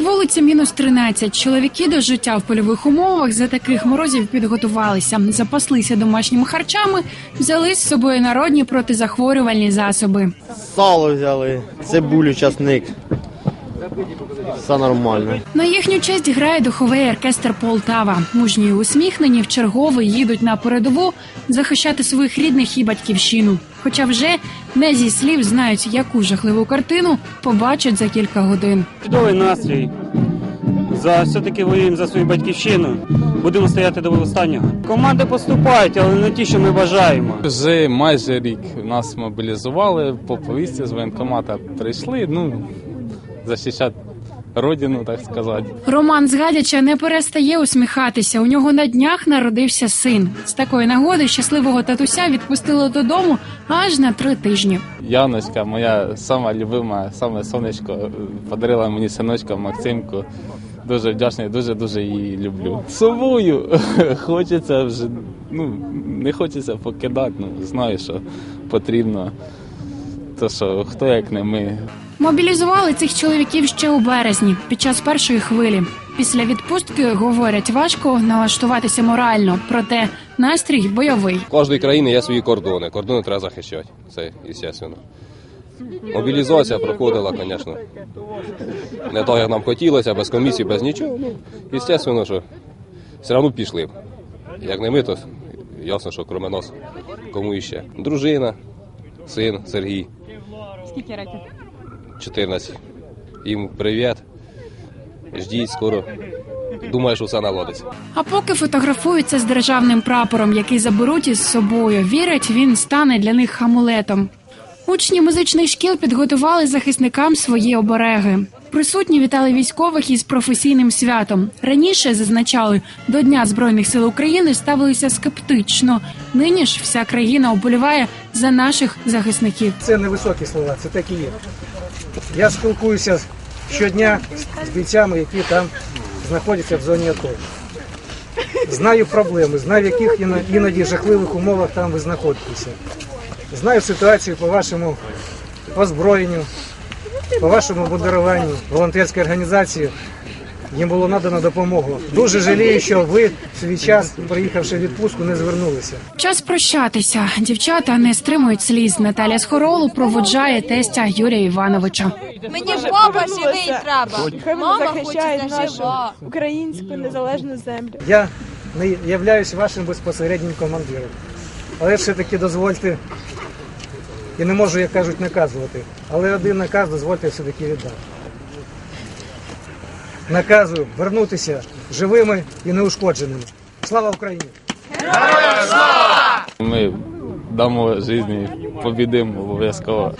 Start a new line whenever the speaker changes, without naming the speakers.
вулиці мінус 13. Чоловіки до життя в польових умовах за таких морозів підготувалися, запаслися домашніми харчами, взяли з собою народні протизахворювальні засоби.
Сало взяли, цибулю, часник. Все нормально.
На їхню честь грає духовий оркестр Полтава. Мужні й усміхнені в чергове їдуть на передову захищати своїх рідних і батьківщину. Хоча вже не зі слів знають, яку жахливу картину побачать за кілька годин.
Чудовий настрій. За все-таки воюємо за свою батьківщину. Будемо стояти до останнього. Команди поступають, але не ті, що ми бажаємо.
Вже майже рік нас мобілізували, по повісті з воєнкомата прийшли, ну, захищати родину, так сказати.
Роман з Гадяча не перестає усміхатися. У нього на днях народився син. З такої нагоди щасливого татуся відпустили додому аж на три тижні.
Яночка, моя сама любима, саме сонечко, подарила мені синочка Максимку. Дуже вдячний, дуже дуже її люблю. Сумую, хочеться вже, ну не хочеться покидати. Ну знаю, що потрібно. То що хто як не ми,
Мобілізували цих чоловіків ще у березні під час першої хвилі. Після відпустки говорять, важко налаштуватися морально, проте настрій бойовий.
У кожної країни є свої кордони. Кордони треба захищати. Це естественно. Мобілізація проходила, звісно. Не так, як нам хотілося, без комісії, без нічого. Ну, естественно, що все одно пішли. Як не ми, то ясно, що крім нас, кому іще. Дружина, син Сергій.
Скільки років?
14. Їм привіт. Ждіть скоро. Думаю, що все наладиться.
А поки фотографуються з державним прапором, який заберуть із собою, вірять, він стане для них амулетом. Учні музичних шкіл підготували захисникам свої обереги. Присутні вітали військових із професійним святом. Раніше зазначали, до Дня Збройних сил України ставилися скептично. Нині ж вся країна оболіває за наших захисників.
Це не високі слова, це такі є. Я спілкуюся щодня з бійцями, які там знаходяться в зоні АТО. Знаю проблеми, знаю, в яких іноді жахливих умовах там ви знаходитеся. Знаю ситуацію по вашому озброєнню, по вашому модеруванню, волонтерській організації. Їм було надано допомогу. Дуже жалію, що ви в свій час, приїхавши в відпустку, не звернулися.
Час прощатися. Дівчата не стримують сліз. Наталя Схоролу проводжає тестя Юрія Івановича.
Мені папа живий треба. Мама хоче
нашу українську незалежну землю.
Я не являюсь вашим безпосереднім командиром. Але все-таки дозвольте, і не можу, як кажуть, наказувати. Але один наказ дозвольте все-таки віддати. Наказую вернутися живими і неушкодженими. Слава Україні!
ми дамо житті, побідимо обов'язково.